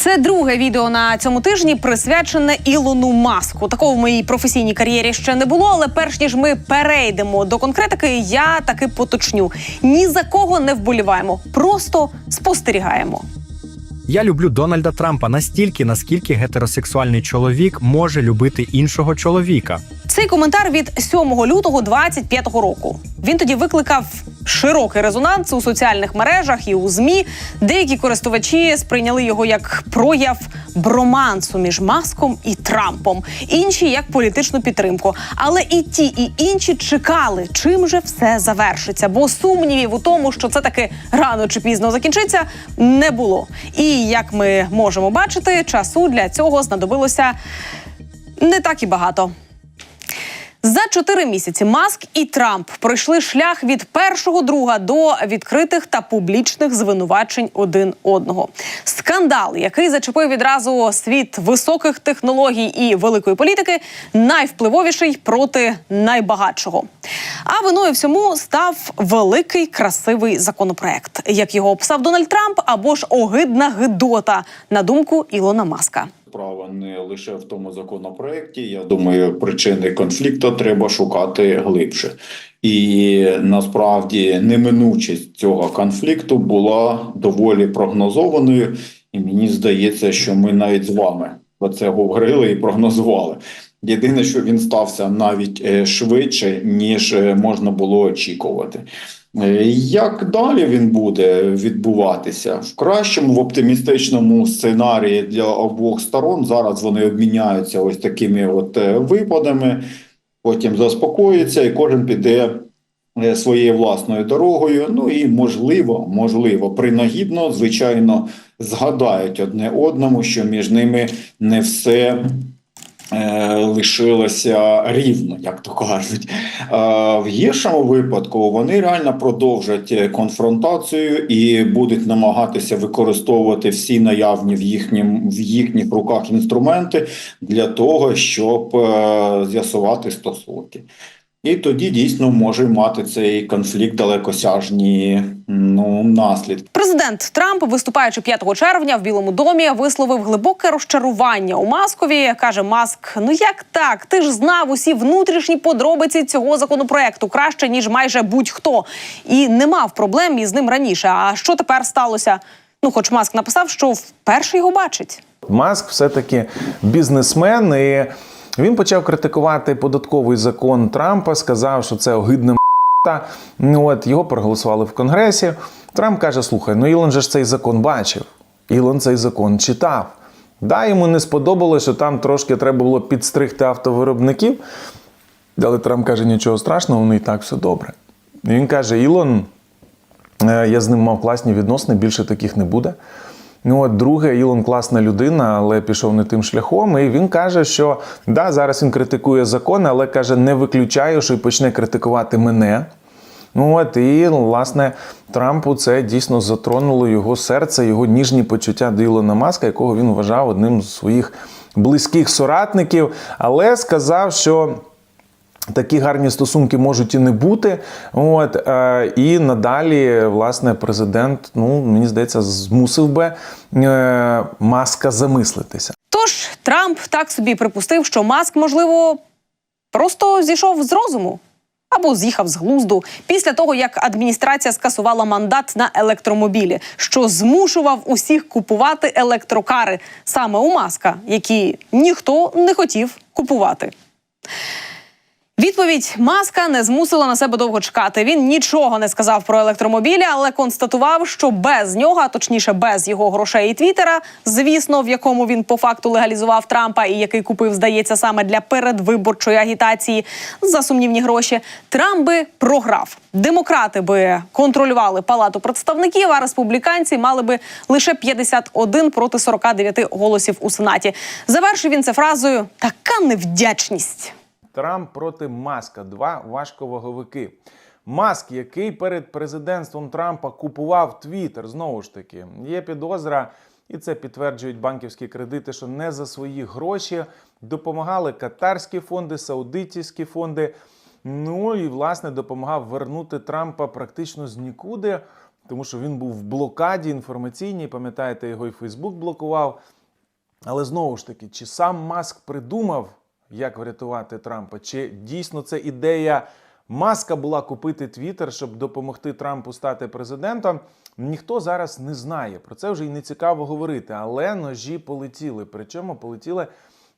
Це друге відео на цьому тижні присвячене Ілону Маску. Такого в моїй професійній кар'єрі ще не було. Але перш ніж ми перейдемо до конкретики, я таки поточню: ні за кого не вболіваємо, просто спостерігаємо. Я люблю Дональда Трампа настільки, наскільки гетеросексуальний чоловік може любити іншого чоловіка. Цей коментар від 7 лютого 25-го року. Він тоді викликав широкий резонанс у соціальних мережах і у змі. Деякі користувачі сприйняли його як прояв бромансу між маском і Трампом, інші як політичну підтримку. Але і ті, і інші чекали, чим же все завершиться. Бо сумнівів у тому, що це таки рано чи пізно закінчиться, не було. І як ми можемо бачити, часу для цього знадобилося не так і багато. За чотири місяці Маск і Трамп пройшли шлях від першого друга до відкритих та публічних звинувачень один одного. Скандал, який зачепив відразу світ високих технологій і великої політики, найвпливовіший проти найбагатшого. А виною всьому став великий красивий законопроект, як його описав Дональд Трамп, або ж огидна гидота, на думку Ілона Маска. Лише в тому законопроекті. Я думаю, причини конфлікту треба шукати глибше. І насправді неминучість цього конфлікту була доволі прогнозованою, і мені здається, що ми навіть з вами про це говорили і прогнозували. Єдине, що він стався навіть е, швидше, ніж е, можна було очікувати. Е, Як далі він буде відбуватися в кращому, в оптимістичному сценарії для обох сторон? Зараз вони обміняються ось такими от е, випадами, потім заспокоїться, і кожен піде е, своєю власною дорогою. Ну і можливо, можливо, принагідно, звичайно, згадають одне одному, що між ними не все лишилося рівно, як то кажуть. Е, В гіршому випадку вони реально продовжать е, конфронтацію і будуть намагатися використовувати всі наявні в їхнім в їхніх руках інструменти для того, щоб е, з'ясувати стосунки. І тоді дійсно може мати цей конфлікт далекосяжні ну, наслідки. Президент Трамп, виступаючи 5 червня в Білому домі, висловив глибоке розчарування у Маскові. каже Маск: Ну як так? Ти ж знав усі внутрішні подробиці цього законопроекту краще ніж майже будь-хто, і не мав проблем із ним раніше. А що тепер сталося? Ну, хоч Маск написав, що вперше його бачить. Маск все-таки бізнесмен, і він почав критикувати податковий закон Трампа, сказав, що це огидна. Ну, От його проголосували в Конгресі. Трамп каже: слухай, ну Ілон же ж цей закон бачив. Ілон цей закон читав. Да, йому не сподобалося, що там трошки треба було підстригти автовиробників. Але Трамп каже, нічого страшного, воно і так все добре. І він каже: Ілон, е, я з ним мав класні відносини, більше таких не буде. Ну, от друге, Ілон класна людина, але пішов не тим шляхом. І він каже, що да, зараз він критикує закон, але каже, не виключаю, що й почне критикувати мене. Ну от і власне Трампу це дійсно затронуло його серце, його ніжні почуття до Ілона Маска, якого він вважав одним з своїх близьких соратників, але сказав, що. Такі гарні стосунки можуть і не бути. От е, і надалі, власне, президент, ну мені здається, змусив би е, маска замислитися. Тож Трамп так собі припустив, що Маск, можливо, просто зійшов з розуму. Або з'їхав з глузду після того, як адміністрація скасувала мандат на електромобілі, що змушував усіх купувати електрокари саме у маска, які ніхто не хотів купувати. Відповідь маска не змусила на себе довго чекати. Він нічого не сказав про електромобілі, але констатував, що без нього, а точніше без його грошей і твіттера, звісно, в якому він по факту легалізував Трампа і який купив, здається, саме для передвиборчої агітації за сумнівні гроші, Трамп би програв. Демократи би контролювали палату представників, а республіканці мали би лише 51 проти 49 голосів у сенаті. Завершив він це фразою така невдячність. Трамп проти Маска. Два важковаговики. Маск, який перед президентством Трампа купував Твіттер, знову ж таки, є підозра, і це підтверджують банківські кредити, що не за свої гроші допомагали катарські фонди, саудитівські фонди. Ну і власне допомагав вернути Трампа практично з нікуди. тому що він був в блокаді інформаційній. Пам'ятаєте, його і Фейсбук блокував. Але знову ж таки, чи сам Маск придумав, як врятувати Трампа? Чи дійсно це ідея Маска була купити Твіттер, щоб допомогти Трампу стати президентом? Ніхто зараз не знає. Про це вже й не цікаво говорити. Але ножі полетіли. Причому полетіли,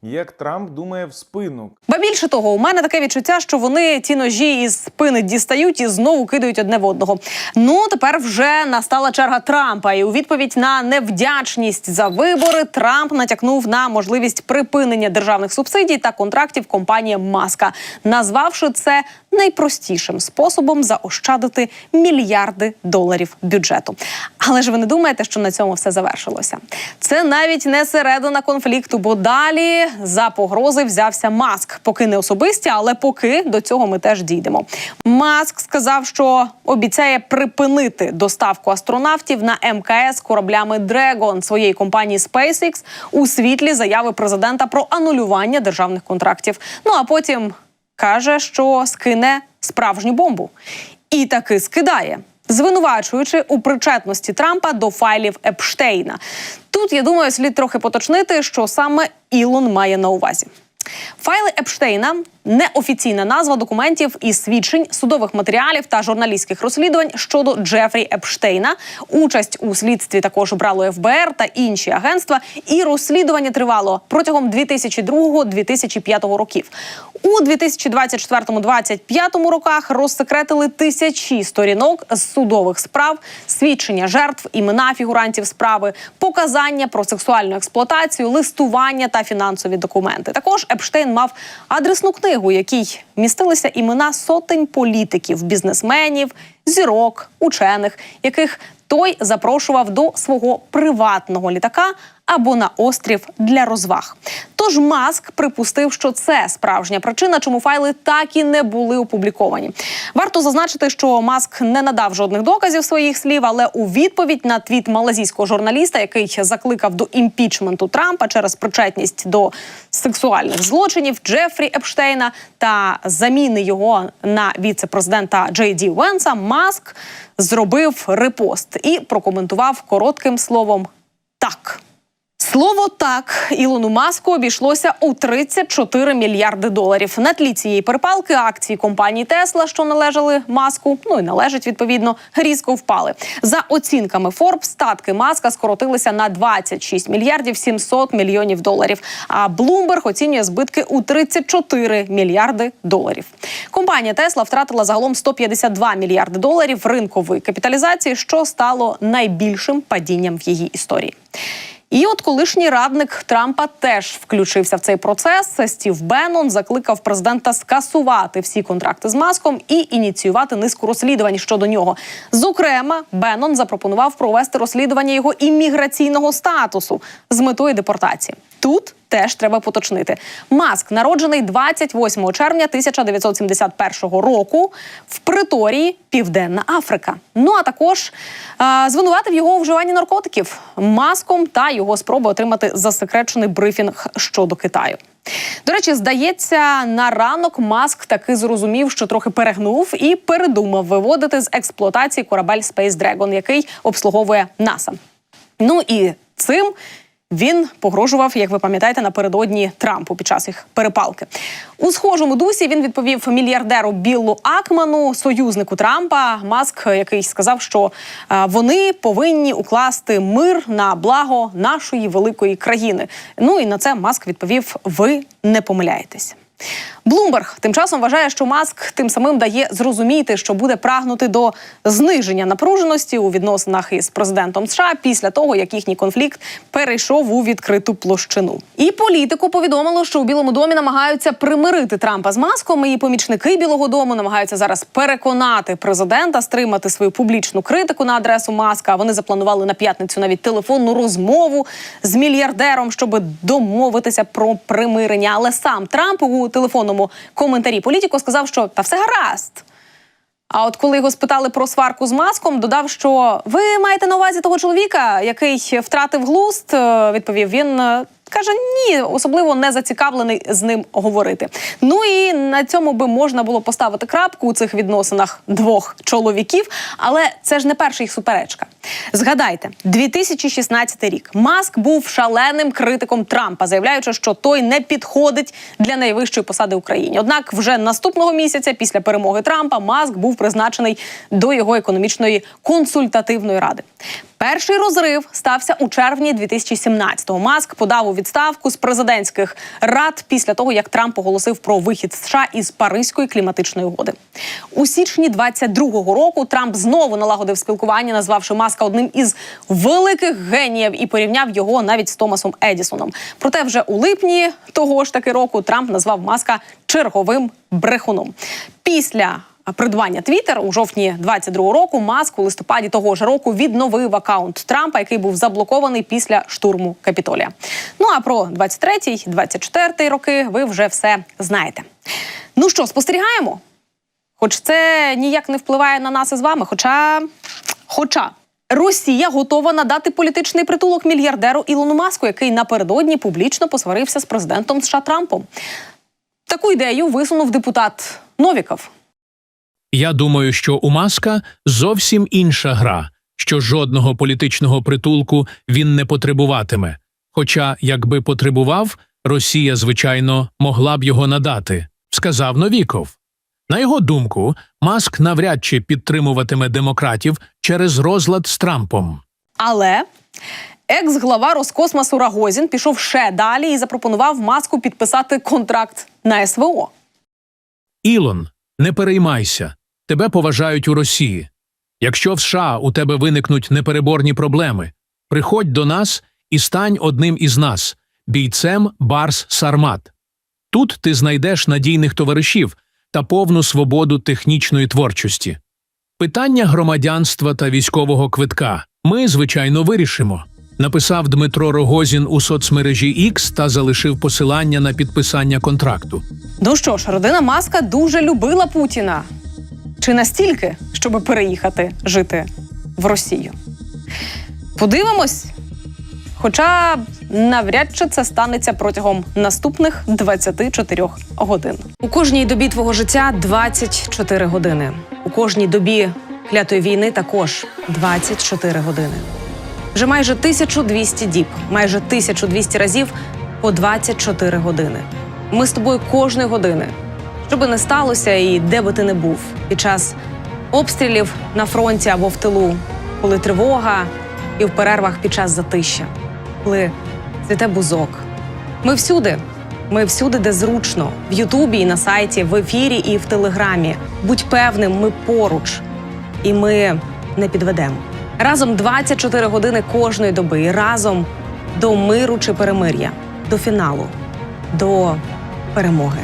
як Трамп думає, в спину. Ба більше того, у мене таке відчуття, що вони ті ножі із спини дістають і знову кидають одне в одного. Ну тепер вже настала черга Трампа, і у відповідь на невдячність за вибори Трамп натякнув на можливість припинення державних субсидій та контрактів компанії Маска, назвавши це найпростішим способом заощадити мільярди доларів бюджету. Але ж ви не думаєте, що на цьому все завершилося? Це навіть не середина конфлікту, бо далі за погрози взявся Маск. Поки не особисті, але поки до цього ми теж дійдемо. Маск сказав, що обіцяє припинити доставку астронавтів на МКС кораблями Dragon своєї компанії SpaceX у світлі заяви президента про анулювання державних контрактів. Ну а потім каже, що скине справжню бомбу. І таки скидає, звинувачуючи у причетності Трампа до файлів Епштейна. Тут я думаю, слід трохи поточнити, що саме Ілон має на увазі. Файли Епштейна неофіційна назва документів і свідчень судових матеріалів та журналістських розслідувань щодо Джефрі Епштейна. Участь у слідстві також брало ФБР та інші агентства. І розслідування тривало протягом 2002-2005 років. У 2024-2025 роках розсекретили тисячі сторінок з судових справ, свідчення жертв, імена фігурантів справи, показання про сексуальну експлуатацію, листування та фінансові документи. Також Епштейн мав адресну книгу, в якій містилися імена сотень політиків, бізнесменів, зірок, учених, яких той запрошував до свого приватного літака або на острів для розваг. Тож Маск припустив, що це справжня причина, чому файли так і не були опубліковані. Варто зазначити, що Маск не надав жодних доказів своїх слів, але у відповідь на твіт малазійського журналіста, який закликав до імпічменту Трампа через причетність до сексуальних злочинів Джефрі Епштейна та заміни його на віце-президента Джей Ді Венса, Маск зробив репост і прокоментував коротким словом так. Слово так Ілону Маску обійшлося у 34 мільярди доларів. На тлі цієї перепалки акції компанії Тесла, що належали маску, ну і належать відповідно, різко впали. За оцінками Forbes, статки маска скоротилися на 26 мільярдів 700 мільйонів доларів. А Bloomberg оцінює збитки у 34 мільярди доларів. Компанія Тесла втратила загалом 152 мільярди доларів ринкової капіталізації, що стало найбільшим падінням в її історії. І от колишній радник Трампа теж включився в цей процес. Стів Беннон закликав президента скасувати всі контракти з маском і ініціювати низку розслідувань щодо нього. Зокрема, Беннон запропонував провести розслідування його імміграційного статусу з метою депортації. Тут теж треба поточнити. Маск народжений 28 червня 1971 року в приторії Південна Африка. Ну а також е, звинуватив його у вживанні наркотиків маском та його спроби отримати засекречений брифінг щодо Китаю. До речі, здається, на ранок Маск таки зрозумів, що трохи перегнув і передумав виводити з експлуатації корабель Space Dragon, який обслуговує НАСА. Ну і цим він погрожував, як ви пам'ятаєте, напередодні Трампу під час їх перепалки. У схожому дусі він відповів мільярдеру Біллу Акману, союзнику Трампа. Маск, який сказав, що е, вони повинні укласти мир на благо нашої великої країни. Ну і на це Маск відповів: Ви не помиляєтесь. Блумберг тим часом вважає, що Маск тим самим дає зрозуміти, що буде прагнути до зниження напруженості у відносинах із президентом США після того, як їхній конфлікт перейшов у відкриту площину. І політику повідомило, що у Білому домі намагаються примирити Трампа з маском. І помічники Білого Дому намагаються зараз переконати президента стримати свою публічну критику на адресу Маска. Вони запланували на п'ятницю навіть телефонну розмову з мільярдером, щоб домовитися про примирення. Але сам Трамп у телефонному коментарі політико сказав, що та все гаразд. А от коли його спитали про сварку з маском, додав, що ви маєте на увазі того чоловіка, який втратив глузд, е, відповів він. Каже, ні, особливо не зацікавлений з ним говорити. Ну і на цьому би можна було поставити крапку у цих відносинах двох чоловіків, але це ж не перша їх суперечка. Згадайте, 2016 рік Маск був шаленим критиком Трампа, заявляючи, що той не підходить для найвищої посади в Україні. Однак, вже наступного місяця, після перемоги Трампа, Маск був призначений до його економічної консультативної ради. Перший розрив стався у червні 2017-го. Маск подав у відставку з президентських рад після того, як Трамп оголосив про вихід США із Паризької кліматичної угоди. У січні 22-го року Трамп знову налагодив спілкування, назвавши Маска одним із великих геніїв і порівняв його навіть з Томасом Едісоном. Проте вже у липні того ж таки року Трамп назвав Маска черговим брехуном. Після придбання Твіттер у жовтні 22-го року Маск у листопаді того ж року відновив акаунт Трампа, який був заблокований після штурму Капітолія. Ну а про 23-й, 24-й роки ви вже все знаєте. Ну що, спостерігаємо? Хоч це ніяк не впливає на нас із вами. Хоча, хоча Росія готова надати політичний притулок мільярдеру Ілону Маску, який напередодні публічно посварився з президентом США Трампом. Таку ідею висунув депутат Новіков. Я думаю, що у Маска зовсім інша гра, що жодного політичного притулку він не потребуватиме. Хоча, якби потребував, Росія, звичайно, могла б його надати, сказав Новіков. На його думку, Маск навряд чи підтримуватиме демократів через розлад з Трампом. Але екс-глава Роскосмосу Рагозін пішов ще далі і запропонував маску підписати контракт на СВО. Ілон, не переймайся, тебе поважають у Росії. Якщо в США у тебе виникнуть непереборні проблеми, приходь до нас і стань одним із нас, бійцем Барс Сармат. Тут ти знайдеш надійних товаришів та повну свободу технічної творчості. Питання громадянства та військового квитка ми, звичайно, вирішимо. Написав Дмитро Рогозін у соцмережі X та залишив посилання на підписання контракту. Ну що ж, родина Маска дуже любила Путіна. Чи настільки, щоб переїхати жити в Росію? Подивимось. Хоча навряд чи це станеться протягом наступних 24 годин. У кожній добі твого життя 24 години. У кожній добі клятої війни також 24 години. Вже майже 1200 діб, майже 1200 разів по 24 години. Ми з тобою кожної години, що би не сталося, і де би ти не був під час обстрілів на фронті або в тилу, коли тривога і в перервах під час затища, коли цвіте бузок. Ми всюди. Ми всюди, де зручно, в Ютубі і на сайті, в ефірі і в телеграмі. Будь певним, ми поруч, і ми не підведемо. Разом 24 години кожної доби, і разом до миру чи перемир'я, до фіналу, до перемоги.